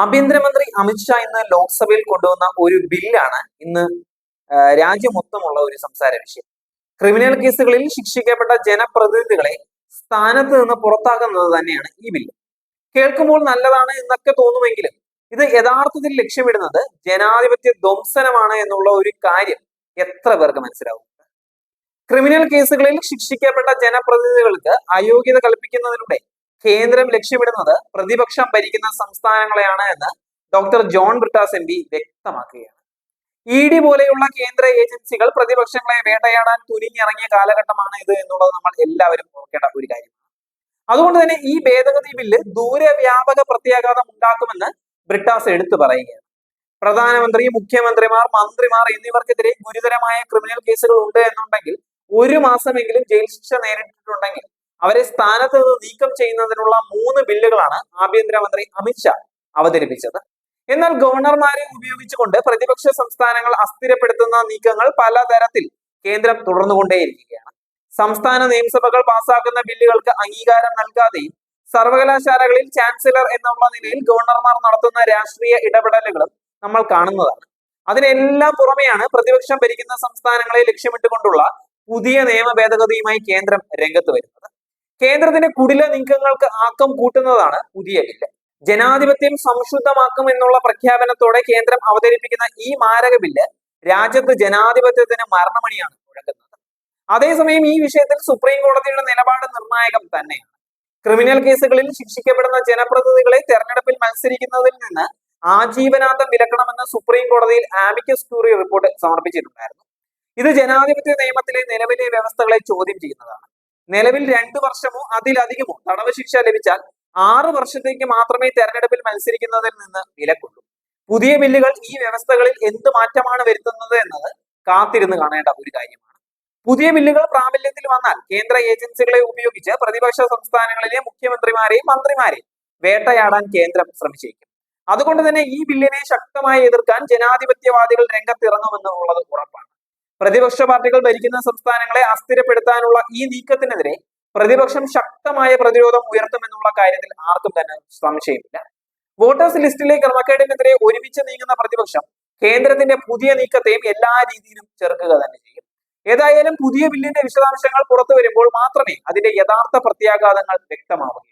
ആഭ്യന്തരമന്ത്രി അമിത്ഷാ ഇന്ന് ലോക്സഭയിൽ കൊണ്ടുവന്ന ഒരു ബില്ലാണ് ഇന്ന് രാജ്യം മൊത്തമുള്ള ഒരു സംസാര വിഷയം. ക്രിമിനൽ കേസുകളിൽ ശിക്ഷിക്കപ്പെട്ട ജനപ്രതിനിധികളെ സ്ഥാനത്ത് നിന്ന് പുറത്താക്കുന്നത് തന്നെയാണ് ഈ ബില്ല്. കേൾക്കുമ്പോൾ നല്ലതാണ് എന്നൊക്കെ തോന്നുമെങ്കിലും ഇത് യഥാർത്ഥത്തിൽ ലക്ഷ്യമിടുന്നത് ജനാധിപത്യ ധ്വംസനമാണ് എന്നുള്ള ഒരു കാര്യം എത്ര പേർക്ക് മനസ്സിലാവും? ക്രിമിനൽ കേസുകളിൽ ശിക്ഷിക്കപ്പെട്ട ജനപ്രതിനിധികൾക്ക് അയോഗ്യത കൽപ്പിക്കുന്നതിലൂടെ കേന്ദ്രം ലക്ഷ്യമിടുന്നത് പ്രതിപക്ഷം ഭരിക്കുന്ന സംസ്ഥാനങ്ങളെയാണ് എന്ന് doctor John Brittas M P വ്യക്തമാക്കുകയാണ്. ഇ ഡി പോലെയുള്ള കേന്ദ്ര ഏജൻസികൾ പ്രതിപക്ഷങ്ങളെ വേട്ടയാടാൻ തുനിഞ്ഞിറങ്ങിയ കാലഘട്ടമാണ് ഇത് എന്നുള്ളത് നമ്മൾ എല്ലാവരും ഓർക്കേണ്ട ഒരു കാര്യമാണ്. അതുകൊണ്ട് തന്നെ ഈ ഭേദഗതി ബില്ല് ദൂരവ്യാപക പ്രത്യാഘാതം ഉണ്ടാക്കുമെന്ന് ബ്രിട്ടാസ് എടുത്തു പറയുകയാണ്. പ്രധാനമന്ത്രി മുഖ്യമന്ത്രിമാർ മന്ത്രിമാർ എന്നിവർക്കെതിരെ ഗുരുതരമായ ക്രിമിനൽ കേസുകൾ ഉണ്ട് എന്നുണ്ടെങ്കിൽ ഒരു മാസമെങ്കിലും ജയിൽ ശിക്ഷ നേരിട്ടിട്ടുണ്ടെങ്കിൽ അവരെ സ്ഥാനത്ത് നിന്ന് നീക്കം ചെയ്യുന്നതിനുള്ള മൂന്ന് ബില്ലുകളാണ് ആഭ്യന്തരമന്ത്രി അമിത്ഷാ അവതരിപ്പിച്ചത്. എന്നാൽ ഗവർണർമാരെ ഉപയോഗിച്ചുകൊണ്ട് പ്രതിപക്ഷ സംസ്ഥാനങ്ങൾ അസ്ഥിരപ്പെടുത്തുന്ന നീക്കങ്ങൾ പലതരത്തിൽ കേന്ദ്രം തുടർന്നുകൊണ്ടേയിരിക്കുകയാണ്. സംസ്ഥാന നിയമസഭകൾ പാസാക്കുന്ന ബില്ലുകൾക്ക് അംഗീകാരം നൽകാതെയും സർവകലാശാലകളിൽ ചാൻസലർ എന്നുള്ള നിലയിൽ ഗവർണർമാർ നടത്തുന്ന രാഷ്ട്രീയ ഇടപെടലുകളും നമ്മൾ കാണുന്നതാണ്. അതിനെല്ലാം പുറമെയാണ് പ്രതിപക്ഷം ഭരിക്കുന്ന സംസ്ഥാനങ്ങളെ ലക്ഷ്യമിട്ടുകൊണ്ടുള്ള പുതിയ നിയമ ഭേദഗതിയുമായി കേന്ദ്രം രംഗത്ത് വരുന്നത്. കേന്ദ്രത്തിന്റെ കുടില നീക്കങ്ങൾക്ക് ആക്കം കൂട്ടുന്നതാണ് പുതിയ ബില്ല് ജനാധിപത്യം സംശുദ്ധമാക്കും എന്നുള്ള പ്രഖ്യാപനത്തോടെ കേന്ദ്രം അവതരിപ്പിക്കുന്ന ഈ മാരക ബില്ല് രാജ്യത്ത് ജനാധിപത്യത്തിന് മരണമണിയാണ് മുഴക്കുന്നത്. അതേസമയം ഈ വിഷയത്തിൽ സുപ്രീം കോടതിയുടെ നിലപാട് നിർണായകം തന്നെയാണ്. ക്രിമിനൽ കേസുകളിൽ ശിക്ഷിക്കപ്പെടുന്ന ജനപ്രതിനിധികളെ തെരഞ്ഞെടുപ്പിൽ മത്സരിക്കുന്നതിൽ നിന്ന് ആജീവനാന്തം വിലക്കണമെന്ന് സുപ്രീം കോടതിയിൽ ആമിക്കസ് ക്യൂറി റിപ്പോർട്ട് സമർപ്പിച്ചിട്ടുണ്ടായിരുന്നു. ഇത് ജനാധിപത്യ നിയമത്തിലെ നിലവിലെ വ്യവസ്ഥകളെ ചോദ്യം ചെയ്യുന്നതാണ്. നിലവിൽ രണ്ടു വർഷമോ അതിലധികമോ തടവ് ശിക്ഷ ലഭിച്ചാൽ ആറു വർഷത്തേക്ക് മാത്രമേ തെരഞ്ഞെടുപ്പിൽ മത്സരിക്കുന്നതിൽ നിന്ന് വിലക്കുള്ളൂ. പുതിയ ബില്ലുകൾ ഈ വ്യവസ്ഥകളിൽ എന്ത് മാറ്റമാണ് വരുത്തുന്നത് എന്നത് കാത്തിരുന്ന് കാണേണ്ട ഒരു കാര്യമാണ്. പുതിയ ബില്ലുകൾ പ്രാബല്യത്തിൽ വന്നാൽ കേന്ദ്ര ഏജൻസികളെ ഉപയോഗിച്ച് പ്രതിപക്ഷ സംസ്ഥാനങ്ങളിലെ മുഖ്യമന്ത്രിമാരെയും മന്ത്രിമാരെയും വേട്ടയാടാൻ കേന്ദ്രം ശ്രമിച്ചേക്കും. അതുകൊണ്ട് തന്നെ ഈ ബില്ലിനെ ശക്തമായി എതിർക്കാൻ ജനാധിപത്യവാദികൾ രംഗത്തിറങ്ങുമെന്നുള്ളത് ഉറപ്പാണ്. പ്രതിപക്ഷ പാർട്ടികൾ ഭരിക്കുന്ന സംസ്ഥാനങ്ങളെ അസ്ഥിരപ്പെടുത്താനുള്ള ഈ നീക്കത്തിനെതിരെ പ്രതിപക്ഷം ശക്തമായ പ്രതിരോധം ഉയർത്തുമെന്നുള്ള കാര്യത്തിൽ ആർക്കും തന്നെ സംശയമില്ല. വോട്ടേഴ്സ് ലിസ്റ്റിലെ ക്രമക്കേടിനെതിരെ ഒരുമിച്ച് നീങ്ങുന്ന പ്രതിപക്ഷം കേന്ദ്രത്തിന്റെ പുതിയ നീക്കത്തെയും എല്ലാ രീതിയിലും ചെറുക്കുക തന്നെ ചെയ്യും. ഏതായാലും പുതിയ ബില്ലിന്റെ വിശദാംശങ്ങൾ പുറത്തു വരുമ്പോൾ മാത്രമേ അതിന്റെ യഥാർത്ഥ പ്രത്യാഘാതങ്ങൾ വ്യക്തമാവുകയുള്ളൂ.